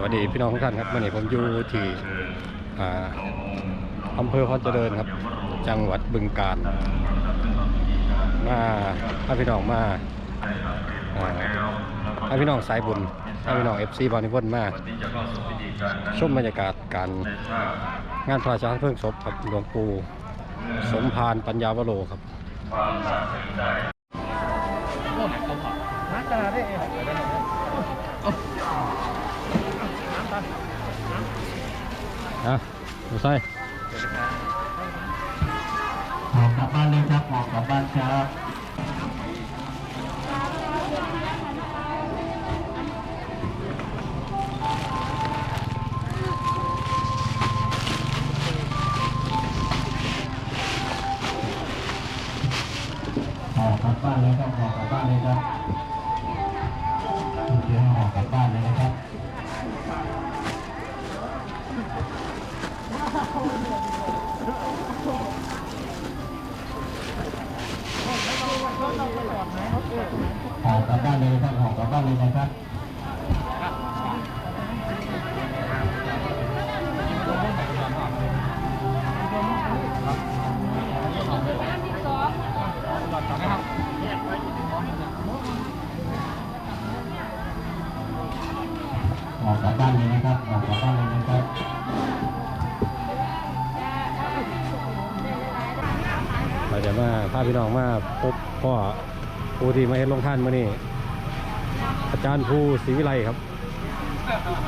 สวัสดีพี่น้องทุกท่านครับวันนี้ผมอยู่ที่อ่าอำเภอพรเจริญครับ จังหวัดบึงกาฬมาพาพี่น้องมาอ่าพาพี่น้องสายบุญพาพี่น้องเอฟซีบอลนิพนธ์มาชมบรรยากาศการงานพระราชทานเพลิงศพครับหลวงปู่สมภารปัญญาวโรครับ อะดูใส่ออกลับบ้านเลยครับออกลับบ้านครับออกลับบ้านเลยครับออกลับบ้านเลยครับ เราจะมาพาพี่น้องมาพบพ่อผู้ที่มาเห็นลงท่านมื่อนี้อาจารย์ภูศรีวิไลครับ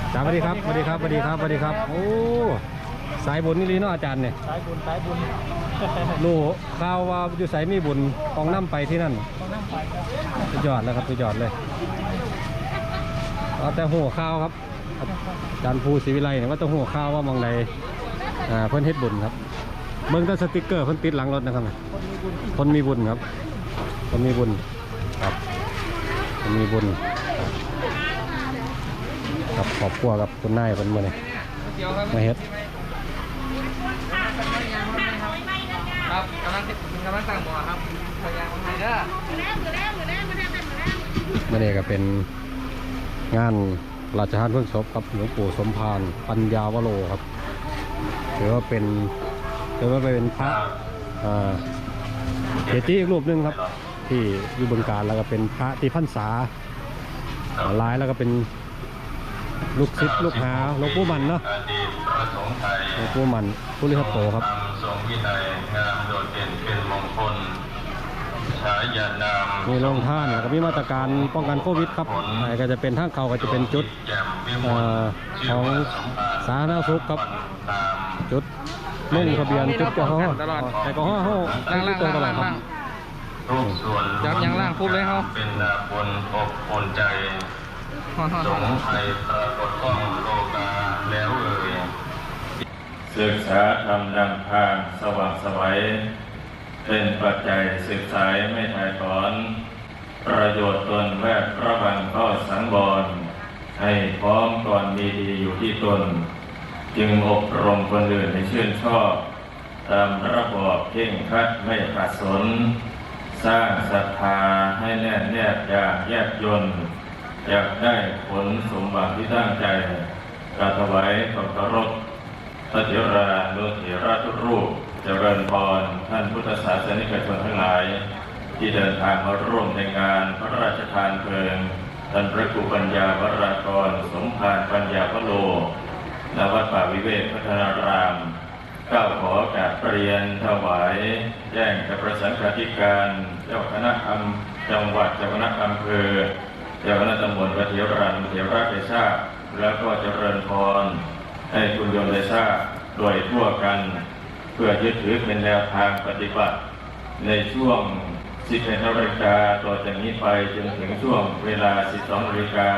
อาจารย์สวัสดีครับสวัสดีครับสวัสดีครับสวัสดีครับ โอ้สายบุญนี่ลีเนาะอาจารย์เนี่ยสายบุญสายบุญรู้ข่าวว่าอยู่สายมีบุญของน้ำไปที่นั่นต้องนั่งไปครับสุดยอดแล้วครับสุดยอดเลยเอาแต่หัวข้าวครับอาจารย์ภูศรีวิไลเนี่ยว่าแต้องหัวข้าวว่ามองใดอ่าเพิ่นเฮ็ดบุญครับเบิ่งแต่สติกเกอร์เพิ่นติดหลังรถนะครับ คนมีบุญคนมีบุญครับ คนมีบุญครับคนมีบุญกับครอบครัวกับคุณนายคนเมื่อนี้เดี๋ยวครับมาเฮ็ดครับกำลังกำลังสั่งหมอครับพยายามมาให้เด้อเมื่อนี้ก็เป็นงานราชทานเพลิงศพกับหลวงปู่สมภารปัญญาวโรครับถือว่าเป็นถือว่าเป็นพระอ่า เกจิอีกรูปหนึ่งครับ ที่อยู่บึงการแล้วก็เป็นพระที่พรรษาหลายแล้วก็เป็นลูกศิษย์ลูกหาหลวงปู่มันเนาะอดีตพระสงฆ์ไทยหลวงปู่มันผู้ริฮัตโตครับทรงวินัยงามโดดเด่นเป็นมงคลฉายานามมีโรงท่านแล้วก็มีมาตรการป้องกันโควิดครับอ่าก็จะเป็นทางเขาก็จะเป็นจุดแจ่มวิมเอ่ลอชื่ของว่าสมภารสาธารณสุขครับตามจุด ลงทะเบียนจุดแอลกอฮอล์แอลกอฮอล์เขาให้ตรงตลอดครับรูปส่วนจับยังล่างปุ๊บเลยเขาเป็นนาบนอกปนใจสงฆ์ไทยปรากฏต้องโลกาแล้วเอ่ยศึกษาธรรมนำทางสว่างไสวัยเป็นปัจจัยศึกษาไม่ถ่ายถอน ประโยชน์ตนแวดระวังข้อสังวรให้พร้อมก่อนมีดีอยู่ที่ตน จึงอบรมคนอื่นให้ชื่นชอบ ตามระบอบเข่งครัดไม่ขัดสน สร้างศรัทธาให้แน่นแนบอย่างแยบยนต์อยากได้ผลสมบัติที่ตั้งใจกราถวายขอบเคารพพระเถรานุเถระทุกรูปเจริญพรท่านพุทธศาสนิกชนทั้งหลาย ที่เดินทางมาร่วมในงานพระราชทานเพลิงท่านพระครูปัญญาวรากร สมภารปัญญาพโล ณวัดป่าวิเวกพัฒนารามก้าวขอจากเรียนถวาย แจ้งกับประสังฆาธิการ เจ้าคณะอำจังหวัดเจ้าคณะอำเภอเจ้าคณะตำบลพระเถรันพระเถระได้ทราแล้วก็เจริญพรให้คุณโยมได้ทราโดยทั่วกัน เพื่อยึดถือเป็นแนวทางปฏิบัติ ในช่วง 11นาฬิกาต่อจากนี้ไปจนถึงช่วงเวลา 12นาฬิกา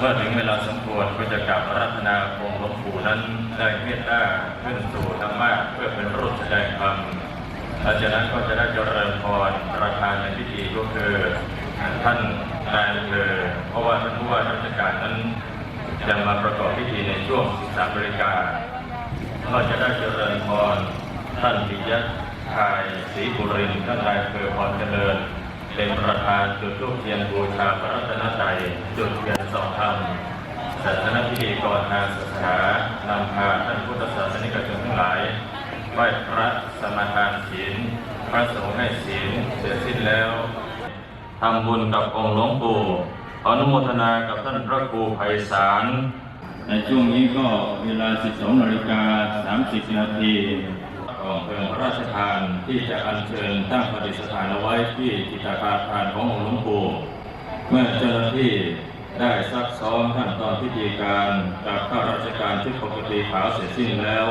เมื่อถึงเวลาสมควรก็จะกลับรัธนาองค์หลวงปู่นั้นได้เมตตาขึ้นสู่ธรรมะเพื่อเป็นรูปแสดงธรรมหลังจากนั้นก็จะได้เจริญพรประธานในพิธีก็คือท่านนายอำเภอเพราะว่าท่านผู้ว่าราชการนั้นจะมาประกอบพิธีในช่วง13นาฬิการก็จะได้เจริญพรท่านปิยะชายศรีบุรินท่านนายอำเภอพรเจริญ เป็นประธานจุดทูปเทียนบูชาพระรัตนตรัยจุดเทียนสองธรรมศาสนพิธีก่อนทางศาสนานำพาท่านพุทธศาสนิกชนทั้งหลายไหว้พระสมาทานศีลพระสงฆ์ให้ศีลเสร็จสิ้นแล้วทำบุญกับองค์หลวงปู่ขออนุโมทนากับท่านพระครูไพศาลในช่วงนี้ก็เวลา 12นาฬิกา30 นาที กองเพลิงพระราชทานที่จะอัญเชิญตั้งปฏิสถานเอาไว้ที่จิตาคาทานขององค์หลวงปู่เมื่อเจ้าหน้าที่ได้ซักซ้อมขั้นตอนพิธีการกับข้าราชการชุดปกติขาวเสร็จสิ้นแล้ว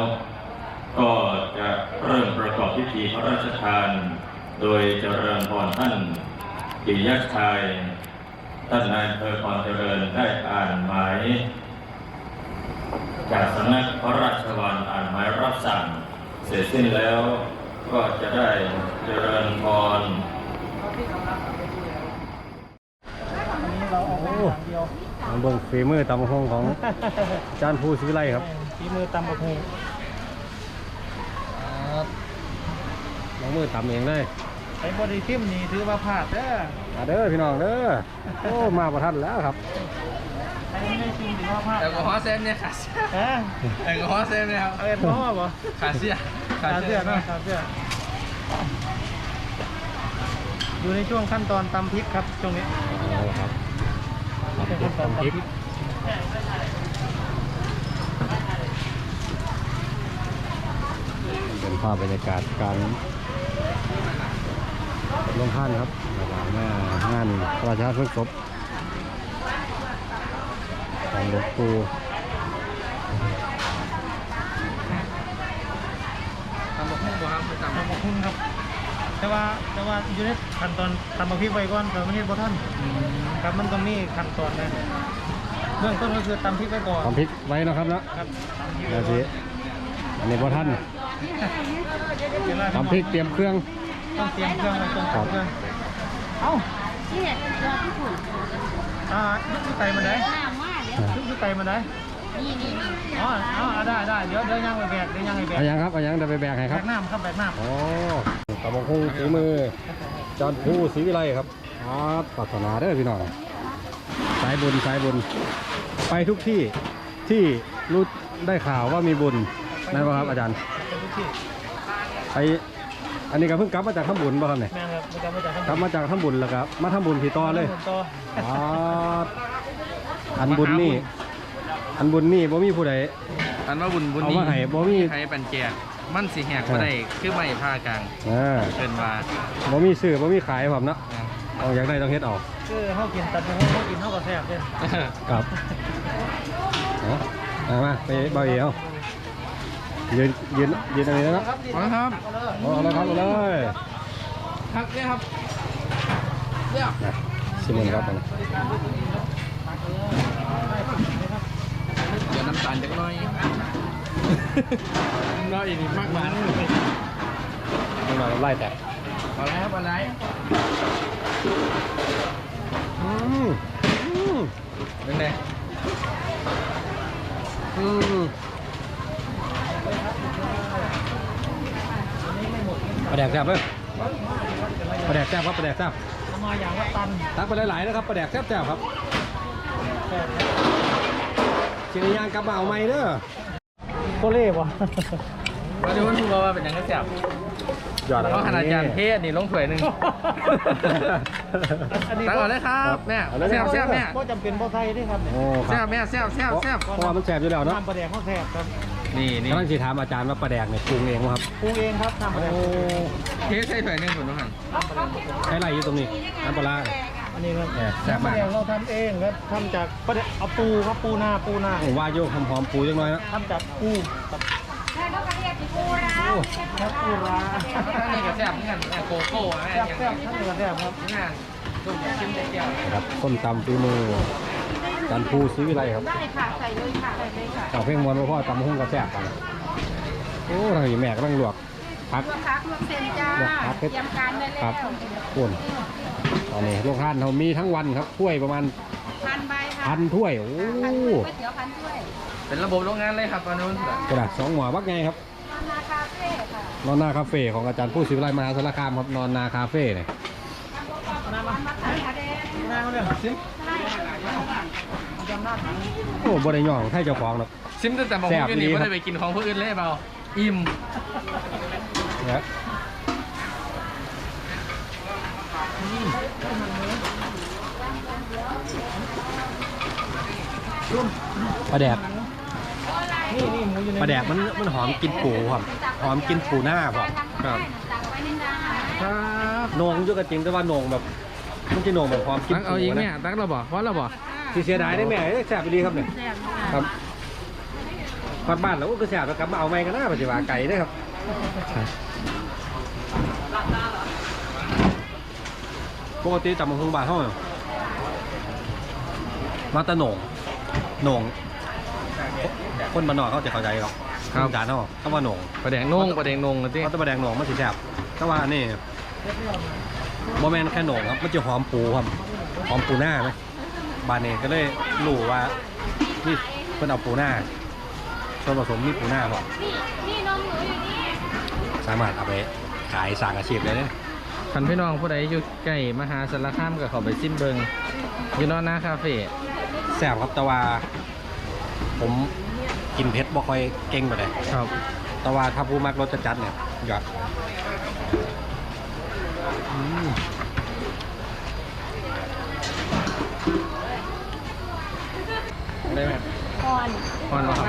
ก็จะเริ่มประกอบพิธีพระราชทาน โดยเจริญพรท่านปิยชัยท่านนายเภอพรเจริญได้อ่านหมายจากสำนักพระราชวังอ่านหมายรับสั่ง เสร็จสิ้นแล้วก็จะได้เจริญพรโอ้มาเบิ่งฝีมือตำหงของอาจารย์ผู้ซื้อไรครับฝีมือตำบักหุ่งลงมือตำเองเลยไอ้บอดี้ทิมนี่ถือว่าพลาดเด้อมาเด้อพี่น้องเด้อโอ้มาประทันแล้วครับไอ้ไม่ชิมถือว่าพลาดแอลกอฮอล์เซฟเนี่ยขาเสียฮะแอลกอฮอล์เซฟเนี่ยครับเอาเอ็นพ่อบ่ขาเสีย ขาเสื้อเนาะขาเสื้ออยู่ในช่วงขั้นตอนตำพริกครับช่วงนี้เอาครับช่วงขั้นตอนตำพริกตำพริกเป็นภาพบรรยากาศการลงท่านครับระหว่างหน้างานพระราชทานเพลิงศพของหลวงปู่ ตำบักหุ่งบ่ครับ ตำบักตำบักหุ่งครับ แต่ว่าแต่ว่าอยู่ในขั้นตอนตำบักพริกไว้ก่อนแต่ไม่ใช่บ่ท่านครับมันก็มีขั้นตอนนะเบื้องต้นก็คือตำพริกไว้ก่อนตำพริกไว้เนาะครับเนาะครับตำพริกเดี๋ไว้ยวก่สิอนอันนี้พอท่านเวลาตำพริกเตรียมเครื่อง ต้องเตรียมเครื่องไว้ตรงครับ เครื่องเอ้าเนี่ยรอที่ฝุ่นอ่ายุบยุบไตมันได้น้ำมาเดี๋ยวยุบยุบไตมันได้ นี่นี่นี่อ๋ออ๋อได้ได้เดี๋ยวเดี๋ยวย่างไปแบกเดี๋ยวย่างไปแบกเอายังครับเอายังเดี๋ยวไปแบกให้คแบรับ กน้ำครับแบกน้ำ โอ้ตำบักหุ่งฝีมืออาจารย์ผู้ศรีวิไลครับครับปรารถนาเด้อพี่น้อง สายบุญสายบุญ ไปทุกที่ที่รู้ได้ข่าวว่ามีบุญนั่นป่ะครับอาจารย์เป็นทุกที่ไปอันนี้ก็เพิ่งกลับมาจากทำบุญป่ะครับเนี่ยแม่ครับไม่จำไม่จำกลับมาจากทำบุญแล้วครับมาทำบุญที่ต่อเลยต่ออ๋ออันบุญนี่ อันบุญนี่บ่มีผู้ใด อันว่าบุญบุญเอานี้มาให้บ่มี ใครเป็นแจกมันสิแหกบ่ได้คือไม่ผ้ากลางอ่าเกินว่าบ่มีซื้อบ่มีขายผมเนาะต้องอยากได้ต้องเฮ็ดเออกคือเขากินตัดไปเขากินเขาก็แซ่บเลยครับเอาเอามาไปเบาเอวยืนยืนยืนตรงนี้แล้วเนาะเอาละครับเอาเอาเลยครับเอาเลยครับเนี่ยครับเนี่ยนะชิมมันครับมันเดี๋ยวน้ำ ตาลจักหน่อย น้อยอีกนิดมากกว่ามันมาไล่แตกเอาไรครับเอาไรอืมอืมเป็นไงอืมปลาแดกแซ่บเลยปลาแดกแซ่บครับปลาแดกแซ่บมาอย่างว่าตันตักไปหลายๆนะครับปลาแดกแซ่บแซ่บครับ แซ่บเชียงยางกลับมาเอาไม่เด้อโคเล่บ่วันนี้วันพูดว่าเป็นยังไงแซ่บยอดเพราะขนาดจานเทศนี่ลงถ้วยหนึ่งตั้งก่อนเลยครับแม่แซ่บแซ่บแม่ก็จำเป็นบ่ไทยด้วยครับเนี่ยโอ้คแซ่รับบแม่แซ่บแซ่บแซ่บเพราะว่ามันแซ่บอยู่แล้วเนาะน้ำปลาแดกเขาแซ่บครับนี่นี่กำลังสิถามอาจารย์ว่าปลาแดกเนี่ยปรุงเองวะครับปรุงเองครับน้ำปลาแดกเทใส่ถ้วยหนึ่งผมต้องหันน้ำปลาแดกใช้ไรอยู่ตรงนี้น้ำปลาร้า อันนี้ครับแซ่บแซ่บมากน้ำปลาแดกเราทำเองครับทำจากปลาแดกเอาปูครับปูหน้าปูหน้าผมว่าโยกหอมๆปูจังน้อยนะ ทำจากปูกับใช่ก็เรียกปูราครับปูราท่านนี่ก็แซ่บเหมือนกันแม่โกโก้แม่แซ่บยังแซ่บทั้งหมดแซ่บครับ งานตุ้มชิมเดียว นะครับส้มตำฝีมืออาจารย์ภูซื้ออะไรครับได้ค่ะ ใส่เลยค่ะ ใส่เลยค่ะเอาเพ่งมวนมาพ่อตำหุ้งกระแซ่บกันโอ้ทางนี้แม่กำลังลวกผัก ลวกพักลวกเส้นจ้าลวกพัก เตรียมการได้ครัแล้บวข้นต อนนี้ลูกท่านเขามีทั้งวันครับถ้วยประมาณพันใบค่ะพันถ้วยโอ้พันถ้วยก๋วยเตี๋ยวพันถ้วยเป็นระบบโรงงานเลยครับตอนนู้นกระดาษสองหมอบักไงครับนอนนาคาเฟ่ค่ะนอนนาคาเฟ่ของอาจารย์ผู้ศิวิไลมหาสารคามครับนอนนาคาเฟ่เนี่ยน้ำมันมะขามแดงหน้าเขาเลยซิมโอ้บริย่องให้เจ้าของหรอกซิมตั้งแต่บอกแซ่ว่าบอยู่นี่ดีครับไม่ได้ไปกินของผู้อื่นเลยเปล่าอิ่ม เนี่ย ปลาแดกนี่นี่หมูอยู่ในปลาแดกมันมันหอมกลินปูครับหอมกลินปูหน้าครับครับสั่งไว้นินดาครับโหนงอยุ่กจริงแต่ว่าโหนงแบบมันจะโหนงแบบหอมกลินตักปูเอาอีกเนี่ยนะตักเราบอกเพราะเราบอกที่เสียดายได้แม่เอ้ยแสบไปดีครับเนี่ยแซ่บค่ะครับพอดบ้านแล้วก็แสบแล้วกลับมาเอาไม่กันนะปัจจุบันไก่ได้อครับ ปกติจำมังคงบานเท่าไหร่มาแตะโหนงโหนงคนบ้านนอกเขาจะเข้าใจหรอกคนจานเขาเขาว่าโหนงประแดงนงประแดงนงนะที่เขาตะบะแดงโหนงมันสีแสบแต่ว่านี่โมแมนแค่โหนงครับมันจะหอมปูครับหอมปูหน้าไหมบานนี้ก็เลยรู้ว่านี่เพิ่นเอาปูหน้าส่วนผสมมีปูหน้าครับนี่นี่นมหนูอยู่นี่สามารถเอาไปขายสร้างอาชีพได้เลย คันพี่น้องผู้ใดอยู่ใกล้มหาสารคามก็เข้าไปซิมเบิงอยู่นอนหน้าคาเฟ่แสบครับแต่ว่าผมกินเผ็ดบ่ค่อยเก่งไปเลยครับแต่ว่าถ้าผู้มักรสจัดๆเนี่ยยอดอืมได้ไหมก่อนพอนบ่ครับ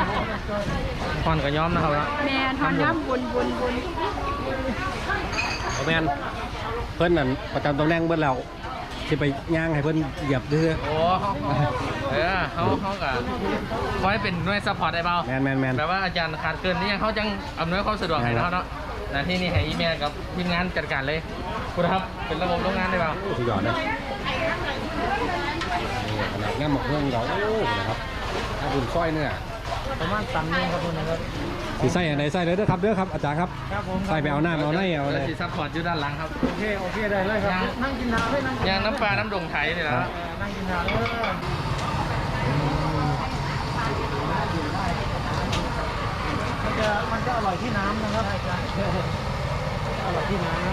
พอนก็ย้อมนะครับแม่ทอนน้ำบุญบุญบุญเอาแมน เพิ่นนั่นประจำตำแหน่งเบิ่นแล้วสิไปย่างให้เพิ่นเหยียบเด้อโอ้เขาเออเขาเขากับคอยเป็นหน่วยซัพพอร์ตได้เปล่าแมนแมนแมน แปลว่าอาจารย์ขาดเกินนี่ยังเขาจังอำนวยความสะดวกให้เขาเนาะหน้าที่นี่ให้อีเมลกับทีมงานจัดการเลยคุณครับเป็นระบบโรงงานได้เปล่าสุดยอดนะนี่ขนาดงามหมกเรื่องเราโอ้นะครับถ้าคุณซอยเนื้อประมาณตันหนึงครับคุณนะครับ สีใส่อันไหนใส่เลยเด้อครับเด้อครับอาจารย์ครับครับผมใส่ไปเอาหน้าเอาในเอาเลยแล้วสิซัพพอร์ตอยู่ด้านหลังครับโอเคโอเคได้เลยครับยังนั่งกินน้ำได้นั่งกินยางน้ำปลาน้ำดงไทยนี่แหละเออนั่งกินน้ำเออมันจะมันจะอร่อยที่น้ำนะครับอาจารย์อร่อยที่น้ำ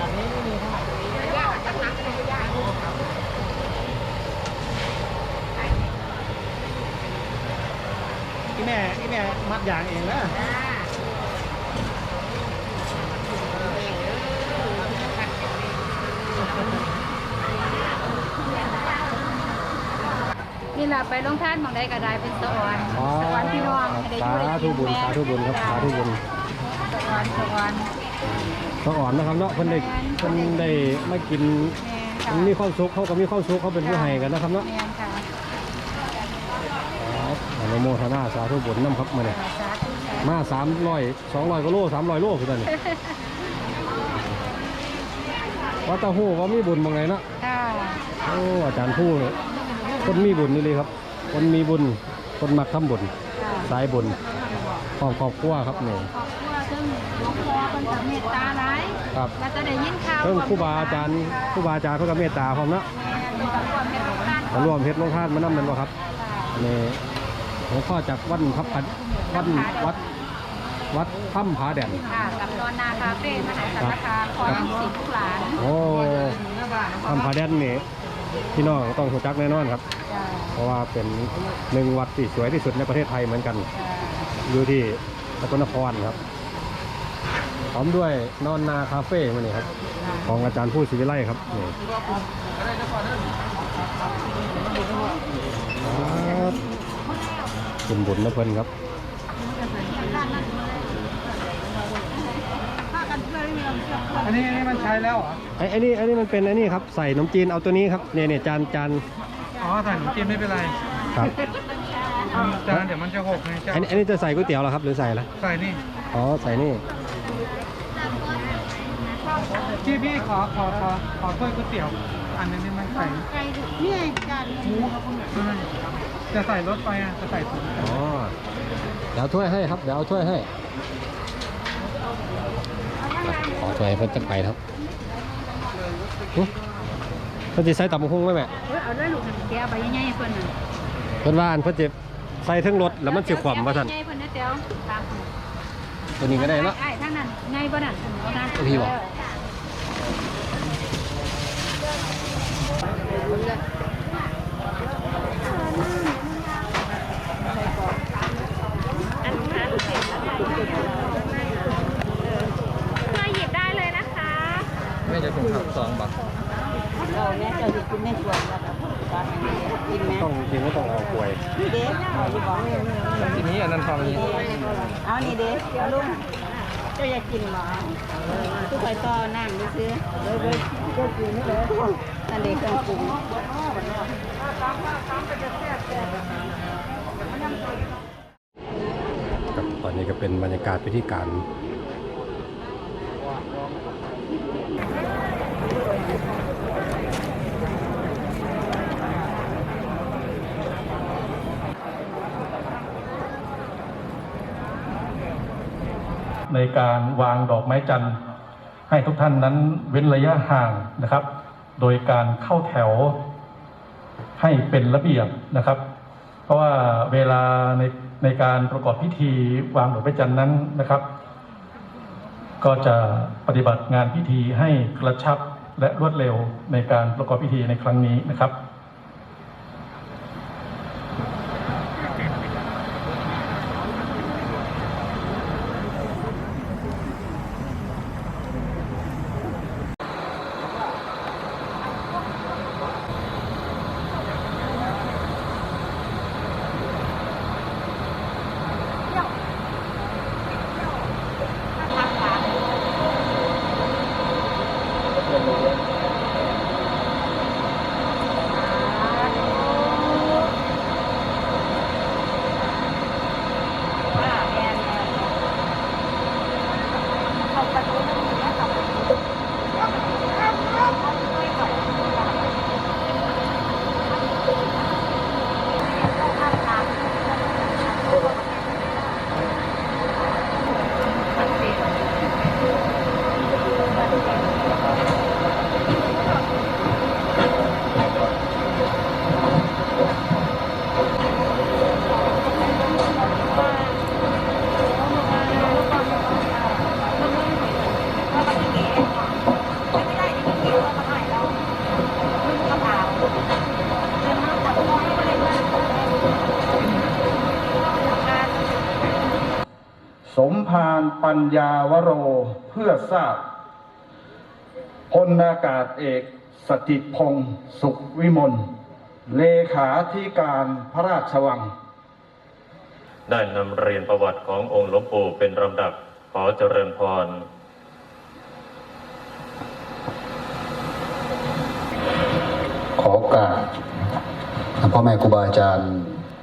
อันนี้ไม่มีเท่าไหร่ที่แม่ที่ แม่มัดยางเองนะนี่แหละไปลงท่านหมองใดก็ได้เป็นสวรรค์อ๋อสวรรค์พี่น้องให้ได้อยู่ได้สาธุกินบุญแม่สาธุบุญครับสาธุบุญสวรรค์สวรรค์ต้องอ่อนนะครับเนาะเพิ่นได้เพิ่นได้มากินแม่ค่ะมันมีความสุขเขาก็มีความสุขเขาเป็นผู้ให้กันนะครับเนาะ แม่ค่ะครับอนุ โมทนาสาธุบุญน้ำครับมาเนี่ยสาธุมาสามร้อยสองร้อยกว่าโลสามร้อยโลคือตอนนี้ว่าแตาหู้ว่ามีบุญบางไงเนาะค่ะโอ้อาจารย์ผู้เนี่ยคนมีบุญนี่เลยครับ คนมีบุญ คนมักทำบุญค่ะสายบุญครอบครอบครัวครับเนี่ยขอบคุณซึ่งหลวงพ่อเป็นกับเมตตาหลายครับเราจะได้ยินข่าวเพิ่งครูบาอาจารย์ครูบาอาจารย์เพิ่งก็เมตตาพร้อมเนาะมีความความเมตตามาร่วมเฮ็ดลงทานมานั่นเป็นบ่ครับนี่ หลวงพ่อจากวัดพับพัดวัดวัดวัดถ้ำผาแดนค่ะกับนอนนาคาเฟ่มหาสารคามขอให้สิทธิ์ทุกหลานโอ้ถ้ำผาแดนนี่พี่น้องต้องรู้จักแน่นอนครับจ้าเพราะว่าเป็นหนึ่งวัดที่สวยที่สุดในประเทศไทยเหมือนกันจ้าอยู่ที่สกลนครครับพร้อมด้วยนอนนาคาเฟ่มานี่ครับ ของอาจารย์ผู้ศิวิไลครับนี่ครับ เป็นบุญนะเพิ่นครับอันนี้อันนี้มันใช้แล้วเหรอไอ้ไอ้นี่ไอ้นี่มันเป็นไอ้นี่ครับใส่ขนมจีนเอาตัวนี้ครับเนี่ยเนี่ยจานจานอ๋อใส่ขนมจีนไม่เป็นไรครับจานเดี๋ยวมันจะหกไงจ้าอันนี้อันนี้จะใส่ก๋วยเตี๋ยวเหรอครับหรือใส่อะไรใส่นี่อ๋อใส่นี่พี่พี่ขอขอขอขอถ้วยก๋วยเตี๋ยว อันนึงนี่มันใส่ไก่นี่ไงจานหมูครับคุณ จะใส่รถไปอะจะใส่ถุงอ๋อเดี๋ยวเอาถ้วยให้ครับ เดี๋ยวเอาถ้วยให้ขอถ้วยให้เพิ่นจักไปครับหึเพิ่นจะใส่ตับมะฮุ่งไหมแม่เฮ้ยเอาด้วยลูกแกเอาใบใหญ่ๆเพิ่นน่ะเพิ่นว่าอันเพิ่นจะใส่ทั้งรถแล้วมันสิขวำว่าท่านใหญ่ๆเพิ่นนะเตียวตามตัวนี้ก็ได้เนาะไอ้ท่านนั้นไงบ่นั่นเอานั่นเอาพี่บอกอันนั้น เสร็จแล้วเพื่อหยิบได้เลยนะคะไม่จะเป็นขับสองบักเราเนี่ยเจะอยู่กินในสวนแล้วแบบตอนนี้กินไหมต้องจริงก็ต้องเอากล้วยนี่เด็กเอาอยู่บอกทีนี้อันนั้นพอมีเอานี่เด็กเอาลุงเจ้าอยากกินหรอทุกไปต่อนั่งดูซื้อเลยเลยก็กินนี่เลยนั่นเด็กเครื่องปรุง ครับตอ นนี้ก็เป็นบรรยากาศพิธีการในการวางดอกไม้จันทร์ให้ทุกท่านนั้นเว้นระยะห่างนะครับ โดยการเข้าแถวให้เป็นระเบียบนะครับ เพราะว่าเวลาใน ในการประกอบพิธีวางดอกไม้จันทร์นั้นนะครับ ก็จะปฏิบัติงานพิธีให้กระชับและรวดเร็วในการประกอบพิธีในครั้งนี้นะครับ สมภาร ปัญญาวโรเพื่อทราบพลอากาศเอกสถิตพงศ์สุขวิมลเลขาธิการพระราชวัง ได้นำเรียนประวัติขององค์หลวงปู่เป็นลำดับขอเจริญพรขอโอกาสพ่อแม่ครูบาอาจารย์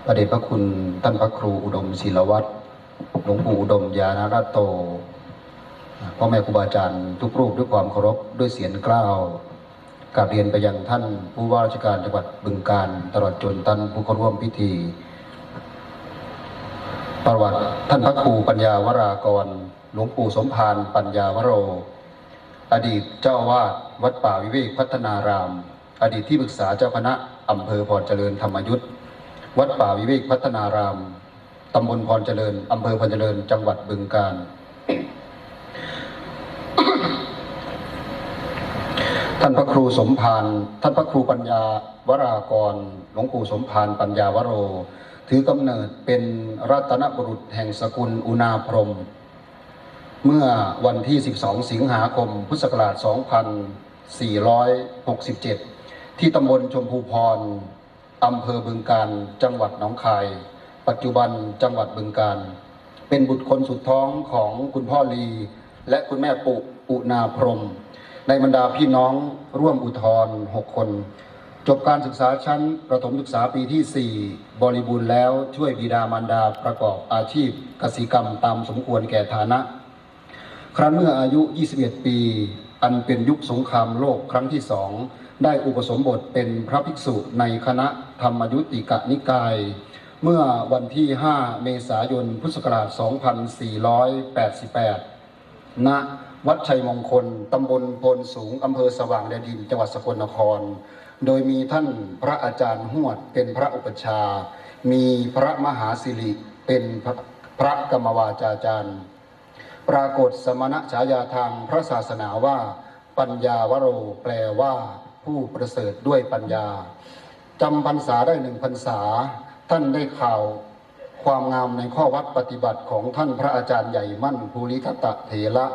พระเดชพระคุณท่านพระครูอุดมศิลวัตร หลวงปู่ดมยานารัตโตพ่อแม่ครูบาอาจารย์ทุกรูปด้วยความเคารพด้วยเสียงกล้าวกราบเรียนไปยังท่านผู้ว่าราชการจังหวัดบึงการตลอดจนท่านผู้เข้าร่วมพิธี ประวัติท่านพระครูปัญญาวรากร หลวงปู่สมภารปัญญาวโร อดีตเจ้าวาดวัดป่าวิเวกพัฒนาราม อดีตที่ปรึกษาเจ้าคณะอำเภอพรเจริญธรรมยุทธวัดป่าวิเวกพัฒนาราม ตำบลพรเจริญอำเภอพรเจริญ จังหวัดบึงกาฬท่านพระครูสมภารท่านพระครูปัญญาวรากร หลวงปู่สมภารปัญญาวโร ถือกำเนิดเป็นรัตนบุรุษแห่งสกุลอุณาพรม เมื่อวันที่ 12 สิงหาคม พุทธศักราช 2467 ที่ตำบลชมพูพรอำเภอบึงการจังหวัดหนองคาย ปัจจุบันจังหวัดบึงการ เป็นบุตรคนสุดท้องของคุณพ่อลี และคุณแม่ปุอุนาพรม ในบรรดาพี่น้องร่วมอุทธรณ์6คน จบการศึกษาชั้นประถมศึกษาปีที่ 4 บริบูรณ์แล้วช่วยบิดามารดาประกอบอาชีพกสิกรรมตามสมควรแก่ฐานะ ครั้นเมื่ออายุ 21 ปี อันเป็นยุคสงครามโลกครั้งที่สองได้อุปสมบทเป็นพระภิกษุในคณะธรรมยุติกะนิกาย เมื่อวันที่ 5 เมษายน พุทธศักราช 2488 ณ วัดชัยมงคล ตำบลโพนสูง อำเภอสว่างแดนดิน จังหวัดสกลนคร โดยมีท่านพระอาจารย์หวดเป็นพระอุปชา มีพระมหาสิริเป็นพระพระกรรมวาจาจารย์ ปรากฏสมณะฉายาทางพระศาสนาว่า ปัญญาวโร แปลว่า ผู้ประเสริฐด้วยปัญญาจำพรรษาได้หนึ่งพรรษา ท่านได้ข่าวความงามในข้อวัดปฏิบัติของท่านพระอาจารย์ใหญ่มั่นภูริทัตเถระ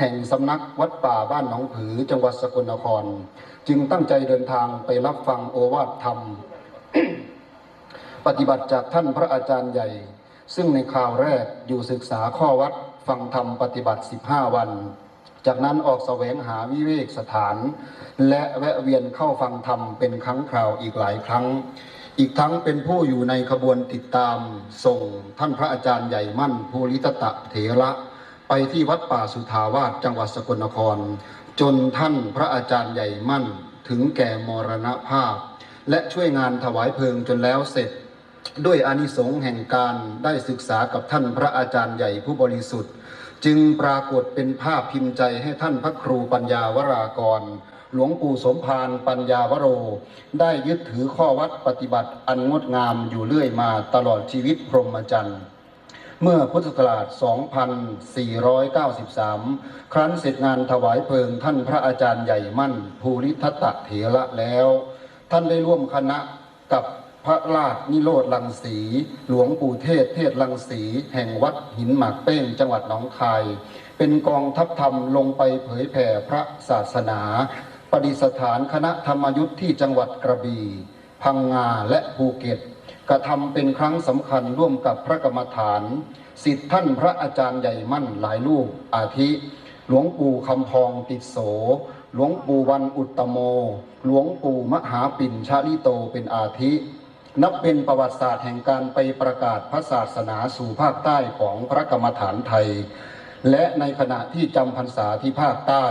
แห่งสำนักวัดป่าบ้านหนองผือจังหวัดสกลนคร จึงตั้งใจเดินทางไปรับฟังโอวาทธรรม ปฏิบัติจากท่านพระอาจารย์ใหญ่ ซึ่งในคราวแรกอยู่ศึกษาข้อวัดฟังธรรมปฏิบัติ 15 วัน จากนั้นออกแสวงหาวิเวกสถาน และแวะเวียนเข้าฟังธรรมเป็นครั้งคราวอีกหลายครั้ง อีกทั้งเป็นผู้อยู่ในขบวนติดตามส่งท่านพระอาจารย์ใหญ่มั่นภูริตตะเถระไปที่วัดป่าสุทาวาสจังหวัดสกลนคร จนท่านพระอาจารย์ใหญ่มั่นถึงแก่มรณภาพ และช่วยงานถวายเพลิงจนแล้วเสร็จ ด้วยอานิสงส์แห่งการได้ศึกษากับท่านพระอาจารย์ใหญ่ผู้บริสุทธิ์ จึงปรากฏเป็นภาพพิมพ์ใจให้ท่านพระครูปัญญาวรากร หลวงปู่สมภารปัญญาวโร ได้ยึดถือข้อวัดปฏิบัติอันงดงามอยู่เรื่อยมาตลอดชีวิตพรหมจรรย์เมื่อพุทธศักราช 2493 ครั้นเสร็จงานถวายเพลิงท่านพระอาจารย์ใหญ่มั่น ภูริทัตะเถระแล้ว ท่านได้ร่วมคณะกับพระราชนิโรธลังสี หลวงปู่เทศเทศลังสี แห่งวัดหินหมากเป้งจังหวัดหนองคาย เป็นกองทัพธรรมลงไปเผยแผ่พระศาสนา ปฏิสถานคณะธรรมยุทธ์ที่จังหวัดกระบี่พังงาและภูเก็ต กระทำเป็นครั้งสำคัญร่วมกับพระกรรมฐานสิทธิท่านพระอาจารย์ใหญ่มั่นหลายรูปอาทิ หลวงปู่คำพองติดโส หลวงปู่วันอุตตโม หลวงปู่มหาปิ่นชาลิโตเป็นอาทิ นับเป็นประวัติศาสตร์แห่งการไปประกาศพระศาสนาสู่ภาคใต้ของพระกรรมฐานไทย และในขณะที่จำพรรษาที่ภาคใต้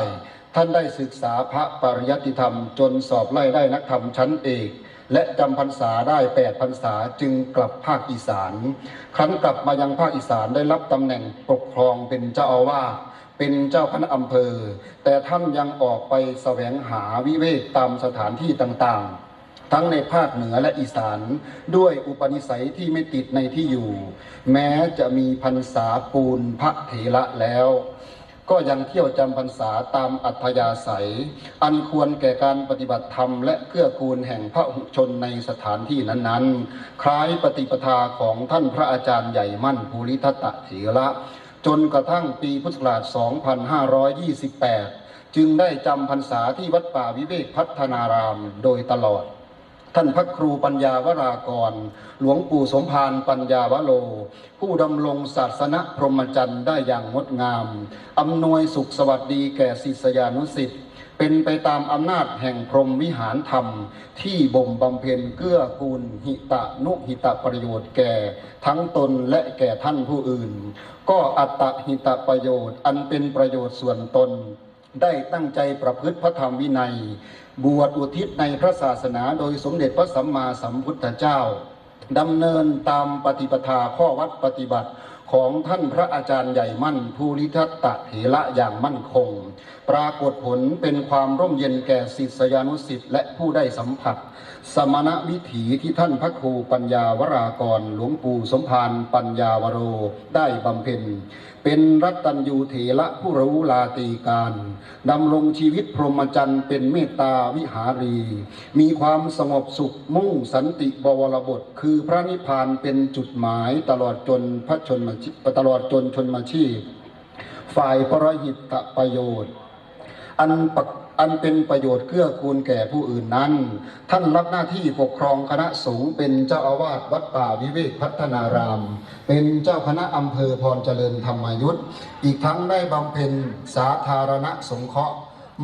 ท่านได้ศึกษาพระปริยัติธรรม จนสอบไล่ได้นักธรรมชั้นเอก และจำพรรษาได้แปดพรรษาจึงกลับภาคอีสาน ครั้นกลับมายังภาคอีสานได้รับตำแหน่งปกครองเป็นเจ้าอาวาสเป็นเจ้าคณะอำเภอ แต่ท่านยังออกไปแสวงหาวิเวกตามสถานที่ต่างๆทั้งในภาคเหนือและอีสานด้วยอุปนิสัยที่ไม่ติดในที่อยู่ แม้จะมีพรรษาปูนพระเถระแล้ว ก็ยังเที่ยวจำพรรษาตามอัธยาศัย อันควรแก่การปฏิบัติธรรม และเกื้อกูลแห่งพระหุชนในสถานที่นั้นๆ คล้ายปฏิปทาของท่านพระอาจารย์ใหญ่มั่นภูริทัตเถระจนกระทั่งปีพุทธศักราช 2528 จึงได้จำพรรษาที่วัดป่าวิเวกพัฒนารามโดยตลอด ท่านพระครูปัญญาวรากร หลวงปู่สมภารปัญญาวโรผู้ดำรงศาสนพรหมจรรย์ได้อย่างงดงาม อำนวยสุขสวัสดีแก่ศิษยานุสิษย์เป็นไปตามอำนาจแห่งพรหมวิหารธรรม ที่บ่มบำเพ็ญเกื้อกูลหิตะนุหิตะประโยชน์แก่ ทั้งตนและแก่ท่านผู้อื่น ก็อัตตหิตะประโยชน์ อันเป็นประโยชน์ส่วนตน ได้ตั้งใจประพฤติพระธรรมวินัย บวชอุทิศในพระศาสนาโดยสมเด็จพระสัมมาสัมพุทธเจ้าดำเนินตามปฏิปทาข้อวัดปฏิบัติของท่านพระอาจารย์ใหญ่มั่นภูริทัตตะเถระอย่างมั่นคง ปรากฏผลเป็นความร่มเย็นแก่ศิษยานุสิษย์และผู้ได้สัมผัส สมณวิถีที่ท่านพระครูปัญญาวรากร หลวงปู่สมภารปัญญาวโรได้บำเพ็ญ เป็นรัตัญยูเถระผู้รู้ลาตีการดำรงชีวิตพรหมจรรย์เป็นเมตตาวิหารี มีความสงบสุขมุ่งสันติบวรบท คือพระนิพพานเป็นจุดหมายตลอดจนพระชนมชตลอดจนชนมาชีพ ฝ่ายปรหิตประโยชน์ อันปัก อันเป็นประโยชน์เกื้อกูลแก่ผู้อื่นนั้น ท่านรับหน้าที่ปกครองคณะสงฆ์เป็นเจ้าอาวาสวัดป่าวิเวกพัฒนาราม เป็นเจ้าคณะอำเภอพรเจริญธรรมยุทธ์อีกทั้งได้บำเพ็ญสาธารณสงเคราะห์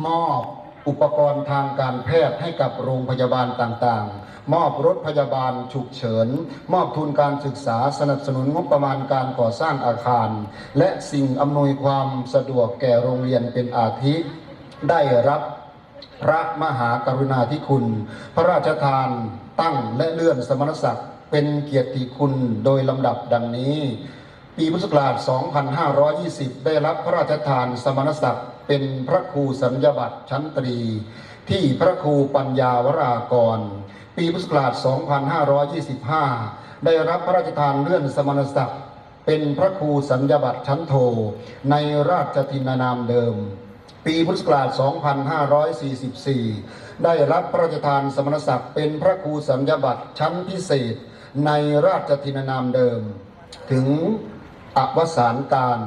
มอบอุปกรณ์ทางการแพทย์ให้กับโรงพยาบาลต่างๆ มอบรถพยาบาลฉุกเฉิน มอบทุนการศึกษาสนับสนุนงบประมาณการก่อสร้างอาคาร และสิ่งอำนวยความสะดวกแก่โรงเรียนเป็นอาทิ ได้รับพระมหากรุณาธิคุณ พระราชทานตั้งและเลื่อนสมณศักดิ์เป็นเกียรติคุณโดยลำดับดังนี้ ปีพุทธศักราช 2520 ได้รับพระราชทานสมณศักดิ์เป็นพระครูสัญญาบัตรชั้นตรี ที่พระครูปัญญาวรากร ปีพุทธศักราช 2525 ได้รับพระราชทานเลื่อนสมณศักดิ์เป็นพระครูสัญญบัตรชั้นโท ในราชทินานามเดิม ปีพุทธศักราช 2544 ได้รับพระราชทานสมณศักดิ์เป็นพระครูสัญญบัตรชั้นพิเศษในราชทินานามเดิม ถึงอวสานการ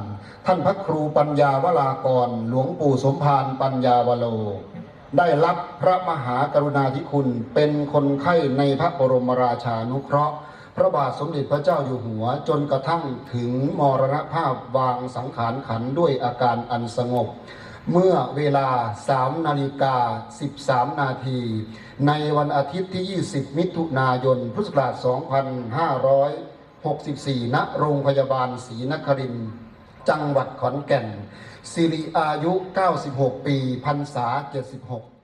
ท่านพระครูปัญญาวรากร หลวงปู่สมภารปัญญาวโล ได้รับพระมหากรุณาธิคุณเป็นคนไข้ในพระบรมราชานุเคราะห์พระบาทสมเด็จพระเจ้าอยู่หัวจนกระทั่งถึงมรณภาพวางสังขารขันด้วยอาการอันสงบ เมื่อเวลา 3 นาฬิกา 13 นาที ในวันอาทิตย์ที่ 20 มิถุนายน พุทธศักราช 2564 ณ โรงพยาบาลศรีนครินทร์จังหวัดขอนแก่น สิริอายุ 96 ปีพรรษา 76